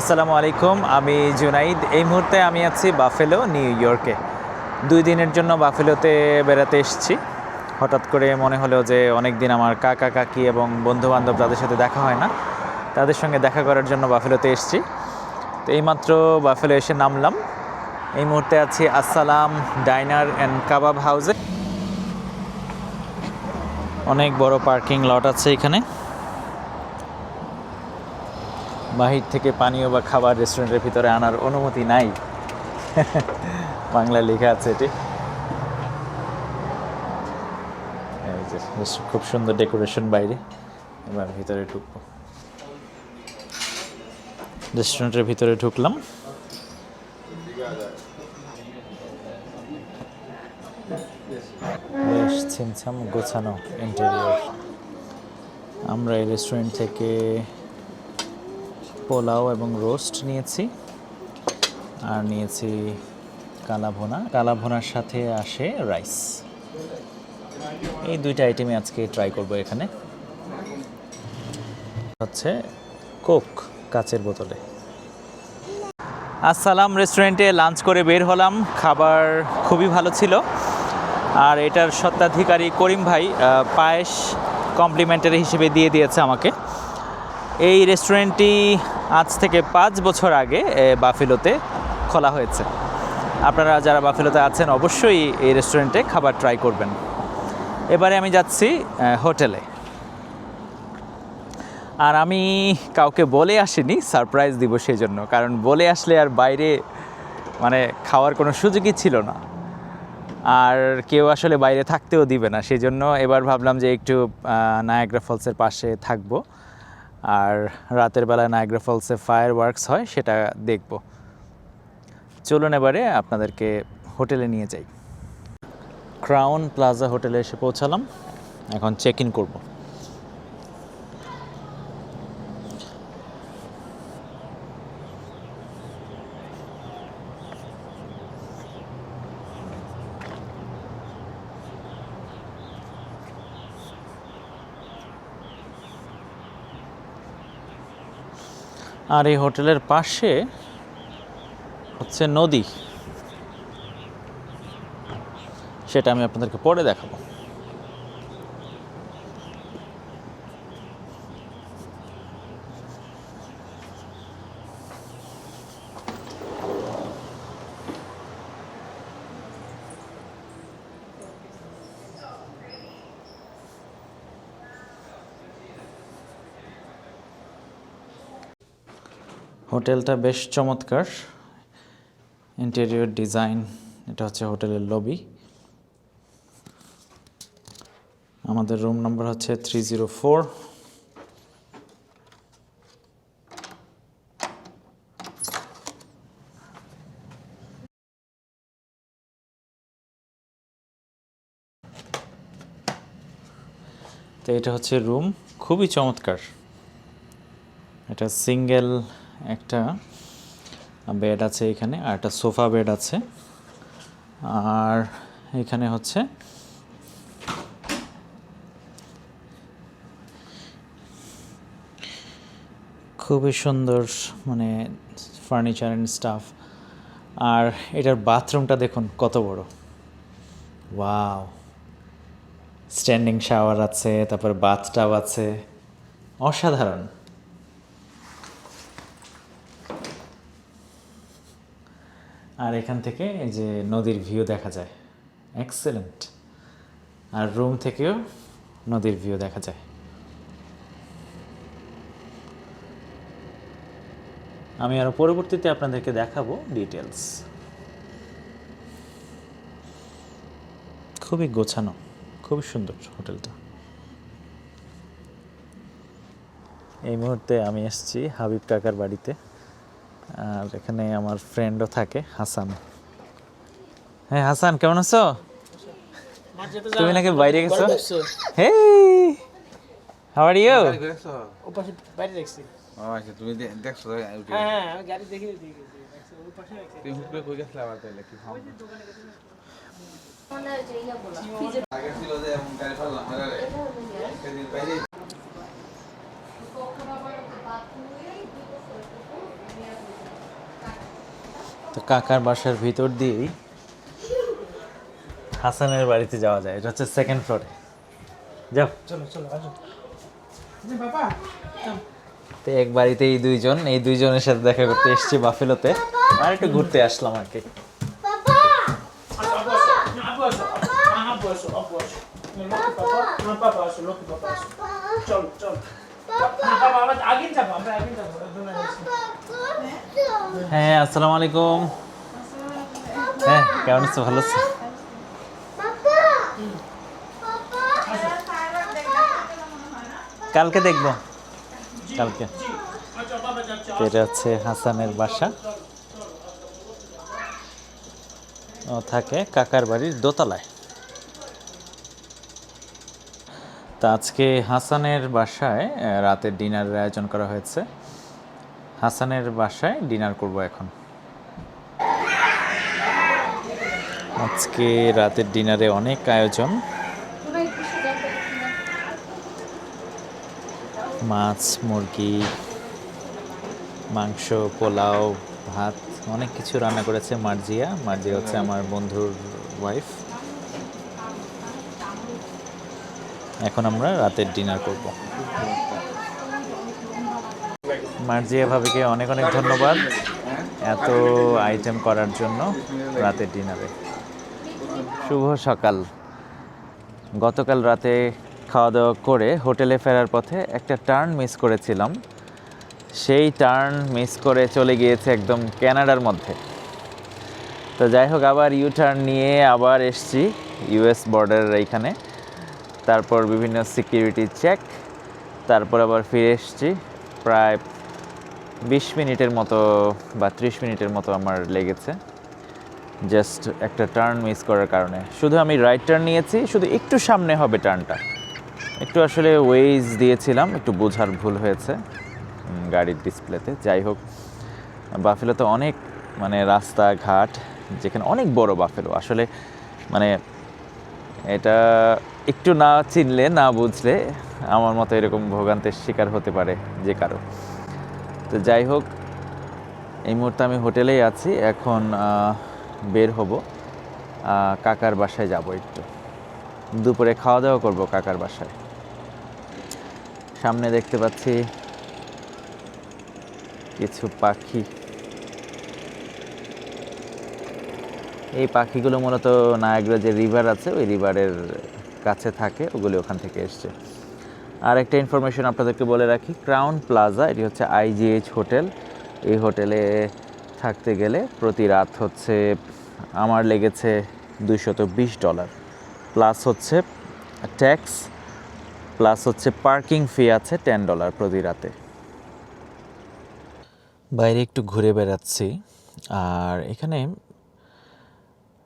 আসসালামু আলাইকুম, আমি জুনাইদ। এই মুহূর্তে আমি আছি বাফেলো, নিউ ইয়র্কে। দুই দিনের জন্য বাফেলোতে বেড়াতে এসেছি। হঠাৎ করে মনে হলো যে অনেক দিন আমার কাকা, কাকি এবং বন্ধু বান্ধব তাদের সাথে দেখা হয় না। তাদের সঙ্গে দেখা করার জন্য বাফেলোতে এসেছি। তো এইমাত্র বাফেলো এসে নামলাম। এই মুহূর্তে আছি আসসালাম ডাইনার অ্যান্ড কাবাব হাউসে। অনেক বড় পার্কিং লট আছে এখানে। বাহির থেকে পানীয় বা খাবার রেস্টুরেন্টের ভিতরে আনার অনুমতি নাই। বাংলা লেখা আছে এটি। খুব সুন্দর ডেকোরেশন বাইরে। এবার ভিতরে ঢুকবো। রেস্টুরেন্টের ভিতরে ঢুকলাম। গোছানো ইন্টেরিয়র আমরা এই রেস্টুরেন্ট থেকে পোলাও এবং রোস্ট নিয়েছি। আর নিয়েছি কালা ভোনা কালা ভোনার সাথে আসে রাইস। এই দুইটা আইটেমই আজকে ট্রাই করব এখানে। হচ্ছে কোক কাচের বোতলে। আসসালাম রেস্টুরেন্টে লাঞ্চ করে বের হলাম। খাবার খুবই ভালো ছিল। আর এটার সত্ত্বাধিকারী করিম ভাই পায়েস কমপ্লিমেন্টারি হিসেবে দিয়ে দিয়েছে আমাকে। এই রেস্টুরেন্টটি আজ থেকে পাঁচ বছর আগে বাফেলোতে খোলা হয়েছে। আপনারা যারা বাফেলোতে আছেন, অবশ্যই এই রেস্টুরেন্টে খাবার ট্রাই করবেন। এবারে আমি যাচ্ছি হোটেলে। আর আমি কাউকে বলে আসিনি সারপ্রাইজ দিব সেই জন্য কারণ বলে আসলে আর বাইরে মানে খাওয়ার কোনো সুযোগই ছিল না। আর কেউ আসলে বাইরে থাকতেও দিবে না। সেই জন্য এবার ভাবলাম যে একটু নায়াগ্রা ফলসের পাশে থাকব। আর রাতের বেলা নায়গ্রা ফলসে ফায়ার ওয়ার্কস হয়, সেটা দেখব। চলুন এবারে আপনাদেরকে হোটেলে নিয়ে যাই। ক্রাউন প্লাজা হোটেলে এসে পৌঁছালাম। এখন চেক ইন করব। আর এই হোটেলের পাশে হচ্ছে নদী। সেটা আমি আপনাদেরকে পরে দেখাবো। হোটেলটা বেশ চমৎকার। ইন্টেরিয়র ডিজাইন এটা হচ্ছে হোটেলের লবি আমাদের রুম নম্বর হচ্ছে থ্রি জিরো ফোর তো এটা হচ্ছে রুম খুবই চমৎকার। এটা সিঙ্গেল একটা বেড আছে এখানে আর একটা সোফা বেড আছে। আর এখানে হচ্ছে খুবই সুন্দর মানে ফার্নিচার অ্যান্ড স্টাফ আর এটার বাথরুমটা দেখুন কত বড়। ওয়াও স্ট্যান্ডিং শাওয়ার আছে, তারপর বাথটাব আছে। অসাধারণ। আর এখান থেকে এই যে নদীর ভিউ দেখা যায়। এক্সেলেন্ট আর রুম থেকেও নদীর ভিউ দেখা যায়। আমি আরও পরবর্তীতে আপনাদেরকে দেখাবো ডিটেলস খুবই গোছানো, খুবই সুন্দর হোটেলটা। এই মুহূর্তে আমি এসেছি হাবিব কাকার বাড়িতে। আর এখানে আমার ফ্রেন্ডও থাকে হাসান। হ্যাঁ হাসান কেমন আছো? তুমি নাকি বাইরে গেছো? হে হাউ আর ইউ বাইরে দেখছি। ও আচ্ছা তুমি দেখছ? হ্যাঁ হ্যাঁ আমি গাড়ি দেখে দিয়ে গেছি দেখছি, ওই পাশে রাখছি। তুমি হুট করে কই গেছিলে আবার তাহলে? কি খাও এটা আগে ছিল যে এমন গাড়ি ফেললাম আরে সেদিন বাইরে তো কাকার বাসার ভিতর দিয়েই হাসানের বাড়িতে যাওয়া যায়। এটা হচ্ছে সেকেন্ড ফ্লোরে যাও। চলো চলো তো এক বাড়িতে এই দুইজন, এই দুইজনের সাথে দেখা করতে এসেছি বাফেলোতে। আর একটু ঘুরতে আসলাম আর কি। আগে যাব আমরা আগে যাব। হ্যাঁ আসসালামু আলাইকুম। হ্যাঁ কেমন আছো? ভালো আছো? কালকে দেখব। কালকে। এটা হচ্ছে হাসানের বাসা। ও থাকে কাকার বাড়ির দোতলায়। তা আজকে হাসানের বাসায় রাতের ডিনারের আয়োজন করা হয়েছে। হাসানের বাসায় ডিনার করব এখন। আজকে রাতের ডিনারে অনেক আয়োজন। মাছ, মুরগি, মাংস, পোলাও, ভাত, অনেক কিছু রান্না করেছে মার্জিয়া। মার্জিয়া হচ্ছে আমার বন্ধুর ওয়াইফ এখন আমরা রাতের ডিনার করব। মার্জিয়া ভাবিকে অনেক অনেক ধন্যবাদ এত আইটেম করার জন্য রাতের ডিনারে। শুভ সকাল। গতকাল রাতে খাওয়া দাওয়া করে হোটেলে ফেরার পথে একটা টার্ন মিস করেছিলাম। সেই টার্ন মিস করে চলে গিয়েছে একদম ক্যানাডার মধ্যে। তো যাই হোক, আবার ইউ টার্ন নিয়ে আবার এসছি ইউএস বর্ডারের এইখানে। তারপর বিভিন্ন সিকিউরিটি চেক তারপর আবার ফিরে এসছি প্রায় বিশ মিনিটের মতো বা ত্রিশ মিনিটের মতো আমার লেগেছে। জাস্ট একটা টার্ন মিস করার কারণে। শুধু আমি রাইট টার্ন নিয়েছি, শুধু একটু সামনে হবে টার্নটা একটু আসলে ওয়েজ দিয়েছিলাম, একটু বোঝার ভুল হয়েছে গাড়ির ডিসপ্লেতে যাই হোক বাফেলো তো অনেক মানে রাস্তাঘাট, যেখানে অনেক বড় বাফেলো আসলে মানে এটা একটু না চিনলে, না বুঝলে, আমার মতো এরকম ভোগান্তের শিকার হতে পারে যে কারও। তো যাই হোক, এই মুহূর্তে আমি হোটেলেই আছি। এখন বের হব। কাকার বাসায় যাব একটু। দুপুরে খাওয়া দাওয়া করব কাকার বাসায়। সামনে দেখতে পাচ্ছি কিছু পাখি। এই পাখিগুলো মূলত নায়াগ্রা যে রিভার আছে, ওই রিভারের কাছে থাকে, ওগুলি ওখান থেকে এসছে। আর একটা ইনফরমেশন আপনাদেরকে বলে রাখি ক্রাউন প্লাজা এটি হচ্ছে আইজিএইচ হোটেল এই হোটেলে থাকতে গেলে প্রতি রাত হচ্ছে, আমার লেগেছে দুইশত বিশ ডলার প্লাস হচ্ছে ট্যাক্স প্লাস হচ্ছে পার্কিং ফি আছে টেন ডলার প্রতি রাতে। বাইরে একটু ঘুরে বেড়াচ্ছি, আর এখানে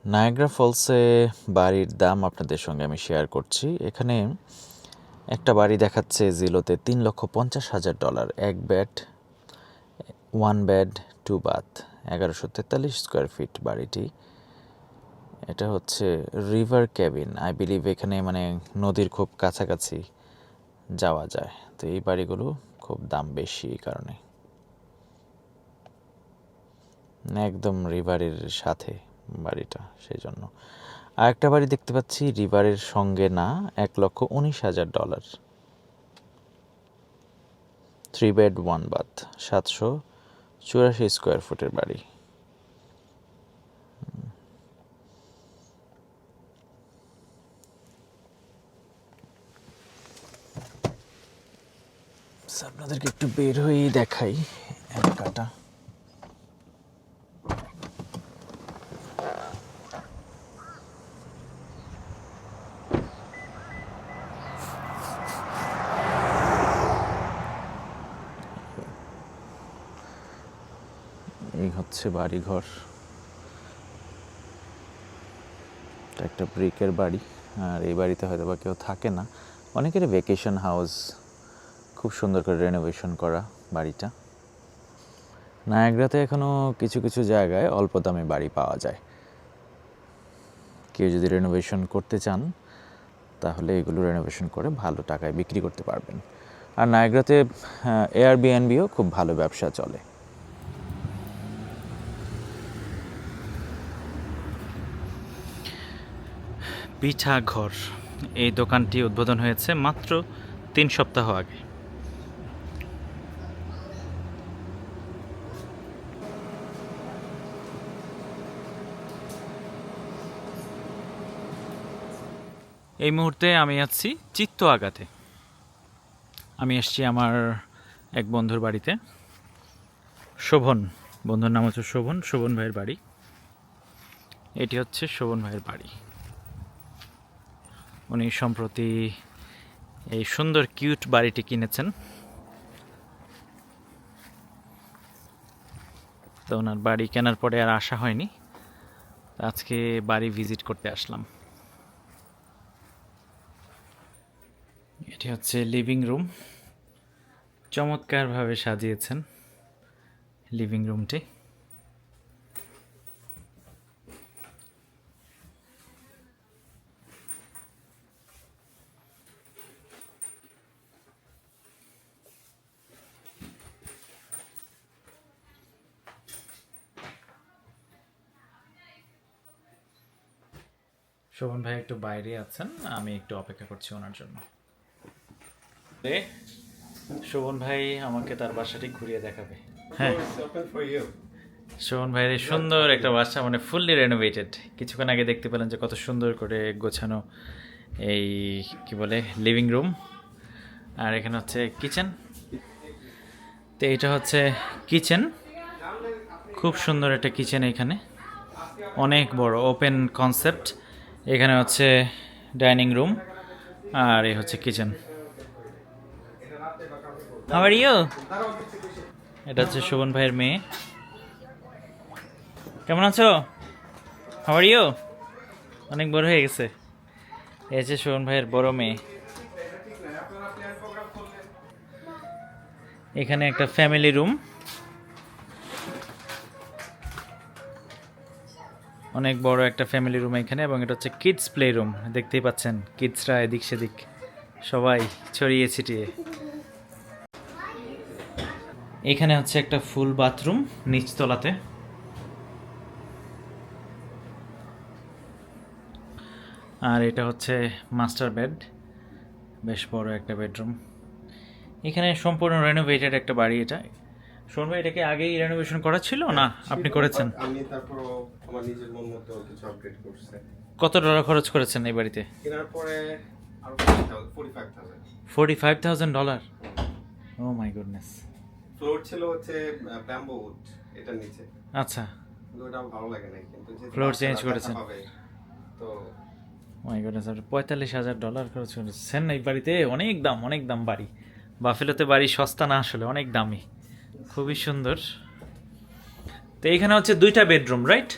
নায়াগ্রা ফলসে বাড়ির দাম আপনাদের সঙ্গে আমি শেয়ার করছি। এখানে একটা বাড়ি দেখাচ্ছে জিলোতে তিন লক্ষ পঞ্চাশ হাজার ডলার, এক bed one bed two bath এগারোশো তেতাল্লিশ স্কোয়ার ফিট বাড়িটি। এটা হচ্ছে রিভার ক্যাবিন আই বিলিভ এখানে মানে নদীর খুব কাছাকাছি যাওয়া যায়। তো এই বাড়িগুলো খুব দাম বেশি এই কারণে। একদম রিভারের সাথে বাড়িটা, সেই জন্য। আর একটা বাড়ি দেখতে পাচ্ছি, রিভারের সঙ্গে না, এক লক্ষ উনিশ হাজার dollar. Three bed one bath সাতশো চুরাশি স্কোয়ার ফুটের বাড়ি। আপনাদেরকে একটু বের হয়েই দেখাই এলাকাটা এই হচ্ছে বাড়িঘর। একটা ব্রিকের বাড়ি, আর এই বাড়িতে হয়তো বা কেউ থাকে না। অনেকেরই ভেকেশন হাউস খুব সুন্দর করে রেনোভেশন করা বাড়িটা। নায়াগ্রাতে এখনও কিছু কিছু জায়গায় অল্প দামে বাড়ি পাওয়া যায়। কেউ যদি রেনোভেশন করতে চান, তাহলে এগুলো রেনোভেশন করে ভালো টাকায় বিক্রি করতে পারবেন। আর নায়াগ্রাতে এয়ারবিএনবিও খুব ভালো ব্যবসা চলে। পিঠা ঘর এই দোকানটি উদ্বোধন হয়েছে মাত্র তিন সপ্তাহ আগে। এই মুহূর্তে আমি আছি চিত্ত আগাতে আমি এসছি আমার এক বন্ধুর বাড়িতে। শোভন, বন্ধুর নাম হচ্ছে শোভন শোভন ভাইয়ের বাড়ি। এটি হচ্ছে শোভন ভাইয়ের বাড়ি। উনি সম্প্রতি এই সুন্দর, কিউট বাড়িটি কিনেছেন। তো ওনার বাড়ি কেনার পরে আর আসা হয়নি। আজকে বাড়ি ভিজিট করতে আসলাম। এটি হচ্ছে লিভিং রুম। চমৎকারভাবে সাজিয়েছেন লিভিং রুমটি। শোভন ভাই একটু বাইরে আছেন আমি একটু অপেক্ষা করছি ওনার জন্য। শোভন ভাই আমাকে তার বাসাটি ঘুরিয়ে দেখাবে। হ্যাঁ। শোভন ভাইয়ের এই সুন্দর একটা বাসা মানে ফুললি রেনোভেটেড কিছুক্ষণ আগে দেখতে পেলেন যে কত সুন্দর করে গোছানো এই কি বলে লিভিং রুম আর এখানে হচ্ছে কিচেন তো এটা হচ্ছে কিচেন খুব সুন্দর একটা কিচেন এখানে। অনেক বড় ওপেন কনসেপ্ট এখানে হচ্ছে ডাইনিং রুম আর এই হচ্ছে কিচেন। এটা হচ্ছে শোভন ভাইয়ের মেয়ে। কেমন আছো? হাওয়ার ইউ অনেক বড় হয়ে গেছে। এই হচ্ছে শোভন ভাইয়ের বড় মেয়ে। এখানে একটা ফ্যামিলি রুম অনেক বড় একটা ফ্যামিলি রুম এখানে এবং এটা হচ্ছে কিডস প্লে রুম দেখতেই পাচ্ছেন কিডসরা এদিক সেদিক সবাই ছড়িয়ে ছিটিয়ে। এখানে হচ্ছে একটা ফুল বাথরুম নিচতলাতে। আর এটা হচ্ছে মাস্টার বেড বেশ বড় একটা বেডরুম এখানে সম্পূর্ণ রেনোভেটেড একটা বাড়ি এটা। শোন ভাই এটাকে আগেই রেনোভেশন করা ছিল না? আপনি করেছেন? আমি তারপর আমার নিজের মন মতো কিছু আপডেট করছে। কত ডলার খরচ করেছেন এই বাড়িতে? কেনার পরে আরও forty five thousand forty five thousand dollar oh my goodness floor ছিল হচ্ছে ব্যাম্বো উড এটার নিচে। আচ্ছা। কিন্তু ওটা ভালো লাগে না কিন্তু যেহেতু Floor বাচ্চারা change দেখা করেছেন। তো মাই গুডনেস আপনি পঁয়তাল্লিশ হাজার ডলার খরচ করেছেন। এই বাড়িতে অনেক দাম অনেক দাম বাড়ি। বাফেলোতে বাড়ি সস্তা না আসলে অনেক দামি। খুবই সুন্দর। তো এখানে হচ্ছে দুইটা বেডরুম রাইট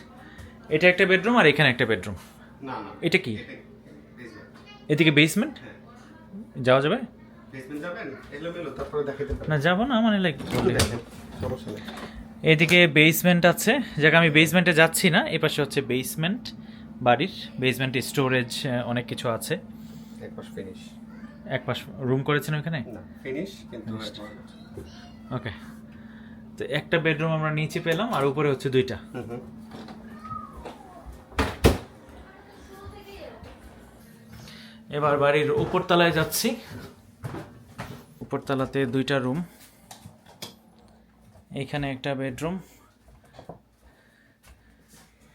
এটা একটা বেডরুম আর এখানে একটা বেডরুম। না না। এটা কি? এদিকে বেসমেন্ট যাওয়া যাবে? না যাব না মানে লাইক এদিকে বেসমেন্ট আছে। যাকে আমি বেসমেন্টে যাচ্ছি না এই পাশে হচ্ছে বেসমেন্ট বাড়ির। বেসমেন্টে স্টোরেজ অনেক কিছু আছে। এক পাশ রুম করেছেন ওখানে ওকে তো একটা বেডরুম আমরা নিচে পেলাম আর উপরে হচ্ছে দুইটা। এবার বাড়ির উপরতলায় যাচ্ছি। উপরতলাতে দুইটা রুম। এখানে একটা বেডরুম।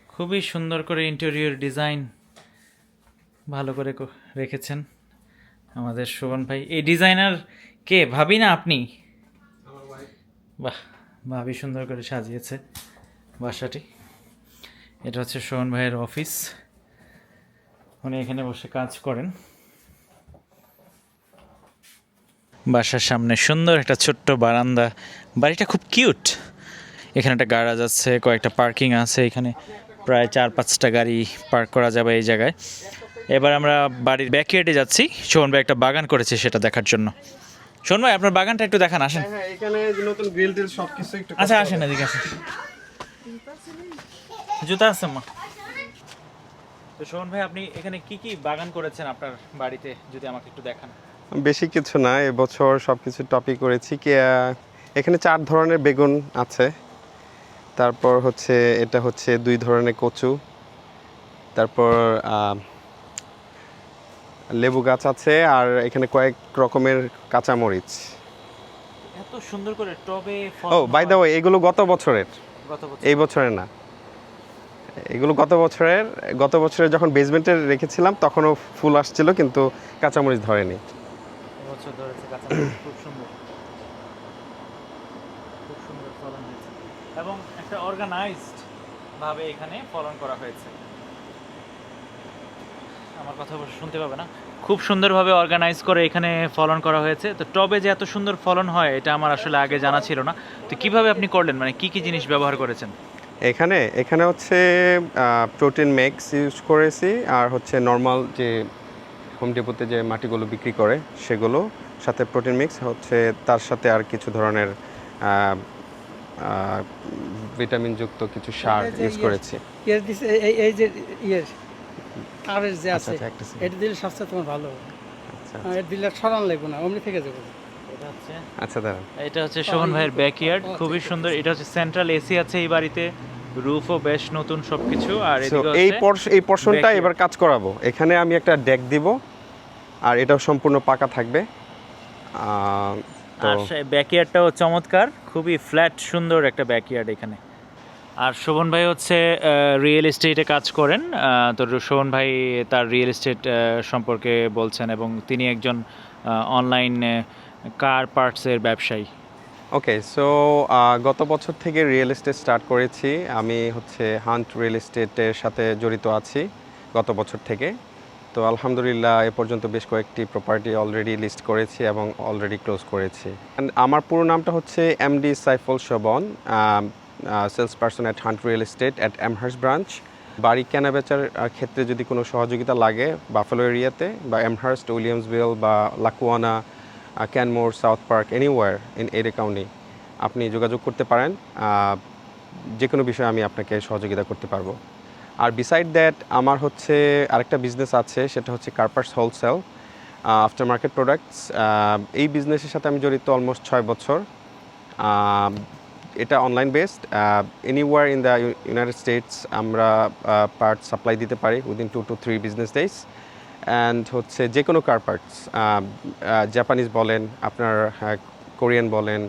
খুবই সুন্দর করে ইন্টেরিয়র ডিজাইন ভালো করে রেখেছেন আমাদের শোভন ভাই। এই ডিজাইনার কে? ভাবি না আপনি? বাহ, ভাবি সুন্দর করে সাজিয়েছে বাসাটি। এটা হচ্ছে শোভন ভাইয়ের অফিস। উনি এখানে বসে কাজ করেন। বাসার সামনে সুন্দর একটা ছোট্ট বারান্দা। বাড়িটা খুব কিউট। এখানে একটা গ্যারাজ আছে কয়েকটা পার্কিং আছে এখানে প্রায় চার পাঁচটা গাড়ি পার্ক করা যাবে এই জায়গায়। এবার আমরা বাড়ির ব্যাকইয়ার্ডে যাচ্ছি। শোভন ভাই একটা বাগান করেছে সেটা দেখার জন্য। শোভন ভাই আপনার বাগানটা একটু দেখান আসেন। হ্যাঁ হ্যাঁ এখানে নতুন গ্রিল টিল সবকিছু একটু আচ্ছা আসেন এদিকে আসেন। জুতা আছে মা। তো শোভন ভাই আপনি এখানে কি কি বাগান করেছেন আপনার বাড়িতে যদি আমাকে একটু দেখান? বেশি কিছু না এবছর সব কিছু টপি করেছি। কি এখানে চার ধরনের বেগুন আছে। তারপর হচ্ছে এটা হচ্ছে দুই ধরনের কচু। তারপর লেবু গাছ আছে আর এখানে কয়েক রকমের কাঁচামরিচ। এত সুন্দর করে টবে ও বাই দা ওয়ে এগুলো গত বছরের। গত বছর। এই বছরের না। এগুলো গত বছরের, গত বছরে যখন বেসমেন্টে রেখেছিলাম, তখনও ফুল আসছিল, কিন্তু কাঁচামরিচ ধরেনি। খুব সুন্দর। এবং একটা অর্গানাইজড ভাবে এখানে ফলন করা হয়েছে। আমার কথা শুনতে পাবে না। খুব সুন্দরভাবে অর্গানাইজ করে এখানে ফলন করা হয়েছে। তো টবে যে এত সুন্দর ফলন হয়, এটা আমার আসলে আগে জানা ছিল না। তো কীভাবে আপনি করলেন? মানে কি কি জিনিস ব্যবহার করেছেন? এখানে এখানে হচ্ছে প্রোটিন মিক্স ইউজ করেছি আর হচ্ছে নর্মাল যে হোম ডিপোতে যে মাটিগুলো বিক্রি করে সেগুলো সাথে প্রোটিন মিক্স হচ্ছে তার সাথে আর কিছু ধরনের ভিটামিনযুক্ত কিছু সার ইউজ করেছি। এই- যে যে আচ্ছা আছে আচ্ছা এটা দিলে সবচেয়ে তোমার ভালো আচ্ছা এটা দিলে সরান লাগবে না অমনি থেকে যাবে। আচ্ছা দাঁড়ান। এটা হচ্ছে শোভন ভাইয়ের ব্যাকইয়ার্ড খুবই সুন্দর। এটা হচ্ছে সেন্ট্রাল এসি আছে এই বাড়িতে রুফও বেশ নতুন সবকিছু আর এই এই পোর্শনটা এবার কাজ করাবো। এখানে আমি একটা ডেক দিব আর এটাও সম্পূর্ণ পাকা থাকবে। আর ব্যাকইয়ার্ডটাও চমৎকার খুবই ফ্ল্যাট সুন্দর একটা ব্যাকইয়ার্ড এখানে। আর শোভন ভাই হচ্ছে রিয়েল এস্টেটে কাজ করেন। তো শোভন ভাই তার রিয়েল এস্টেট সম্পর্কে বলছেন এবং তিনি একজন অনলাইন কার পার্টসের ব্যবসায়ী। ওকে সো গত বছর থেকে রিয়েল এস্টেট স্টার্ট করেছি। আমি হচ্ছে হান্ট রিয়েল এস্টেটের সাথে জড়িত আছি গত বছর থেকে। তো আলহামদুলিল্লাহ, এ পর্যন্ত বেশ কয়েকটি প্রপার্টি অলরেডি লিস্ট করেছি এবং অলরেডি ক্লোজ করেছি। আমার পুরো নামটা হচ্ছে MD Saiful Shovon sales person at Hunt real estate at Amherst branch বাড়ি কেনা বেচার ক্ষেত্রে যদি কোনো সহযোগিতা লাগে বাফেলো এরিয়াতে বা এমহার্স্ট উইলিয়ামসভিল বা Lackawanna Kenmore South Park anywhere in Erie County আপনি যোগাযোগ করতে পারেন। যে কোনো বিষয়ে আমি আপনাকে সহযোগিতা করতে পারব। আর বিসাইড দ্যাট আমার হচ্ছে আরেকটা বিজনেস আছে, সেটা হচ্ছে car parts wholesale aftermarket products এই বিজনেসের সাথে আমি জড়িত অলমোস্ট ছয় বছর। এটা online based anywhere in the United States আমরা পার্ট সাপ্লাই দিতে পারি within two two three business days and হচ্ছে যে কোনো কার পার্টস জাপানিজ বলেন, আপনার কোরিয়ান বলেন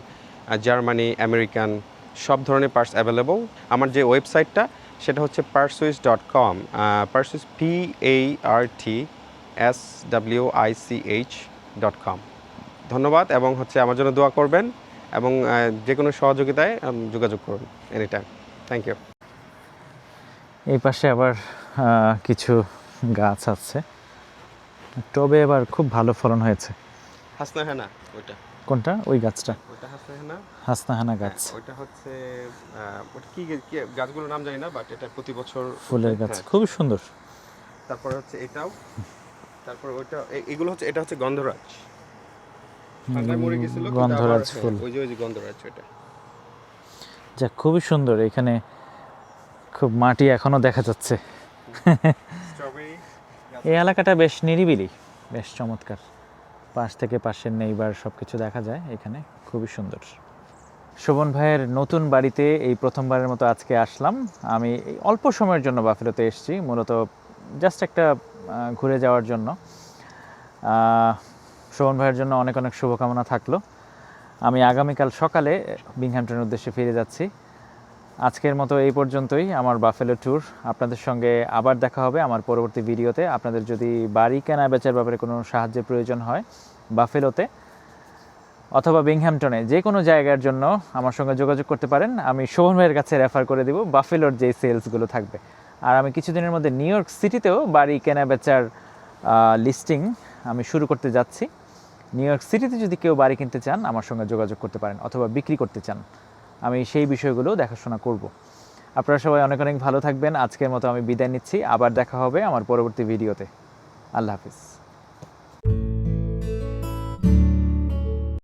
জার্মানি আমেরিকান সব ধরনের পার্টস অ্যাভেলেবল আমার যে ওয়েবসাইটটা সেটা হচ্ছে Partswich dot com Partswich P R T S W I C H dot com ধন্যবাদ এবং হচ্ছে আমার জন্য দোয়া করবেন এবং যে কোনো সহযোগিতায় যোগাযোগ করুন এনি টাইম থ্যাংক ইউ এই পাশে আবার কিছু গাছ আছে। টবে এবার খুব ভালো ফলন হয়েছে। হাসনা হ্যাঁ ওইটা। কোনটা? ওই গাছটা। ওইটা হাসনা হ্যাঁ না হাসনাহানা গাছ। ওইটা হচ্ছে ওটা কি কি গাছগুলোর নাম জানি না বাট এটা প্রতি বছর ফুলের গাছ। হ্যাঁ। খুবই সুন্দর। তারপরে হচ্ছে এটাও। তারপর ওইটা এগুলো হচ্ছে এটা হচ্ছে গন্ধরাজ। ঠান্ডায় মরে গেছিল গন্ধরাজ হ্যাঁ, ফুল। ওই যে ওই যে গন্ধরাজ ওইটা। যা খুবই সুন্দর। এখানে খুব মাটি এখনও দেখা যাচ্ছে। এই এলাকাটা বেশ নিরিবিলি, বেশ চমৎকার। পাশ থেকে পাশের নেইবার সব কিছু দেখা যায় এখানে, খুবই সুন্দর। শোভন ভাইয়ের নতুন বাড়িতে এই প্রথমবারের মতো আজকে আসলাম। আমি অল্প সময়ের জন্য বাফেলোতে এসেছি, মূলত জাস্ট একটা ঘুরে যাওয়ার জন্য। শোভন ভাইয়ের জন্য অনেক অনেক শুভকামনা থাকল। আমি আগামীকাল সকালে বিংহ্যামটনের উদ্দেশ্যে ফিরে যাচ্ছি। আজকের মতো এই পর্যন্তই আমার বাফেলো ট্যুর আপনাদের সঙ্গে আবার দেখা হবে আমার পরবর্তী ভিডিওতে। আপনাদের যদি বাড়ি কেনা বেচার ব্যাপারে কোনো সাহায্যের প্রয়োজন হয় বাফেলোতে অথবা বিংহ্যামটনে যে কোনো জায়গার জন্য আমার সঙ্গে যোগাযোগ করতে পারেন। আমি শোভন ভাইয়ের কাছে রেফার করে দিব বাফেলোর যে সেলসগুলো থাকবে। আর আমি কিছুদিনের মধ্যে নিউ ইয়র্ক সিটিতেও বাড়ি কেনা বেচার লিস্টিং আমি শুরু করতে যাচ্ছি। নিউ ইয়র্ক সিটিতে যদি কেউ বাড়ি কিনতে চান, আমার সঙ্গে যোগাযোগ করতে পারেন অথবা বিক্রি করতে চান। আমি সেই বিষয়গুলো দেখাশোনা করব। আপনারা সবাই অনেক অনেক ভালো থাকবেন। আজকের মতো আমি বিদায় নিচ্ছি। আবার দেখা হবে আমার পরবর্তী ভিডিওতে। আল্লাহ হাফিজ।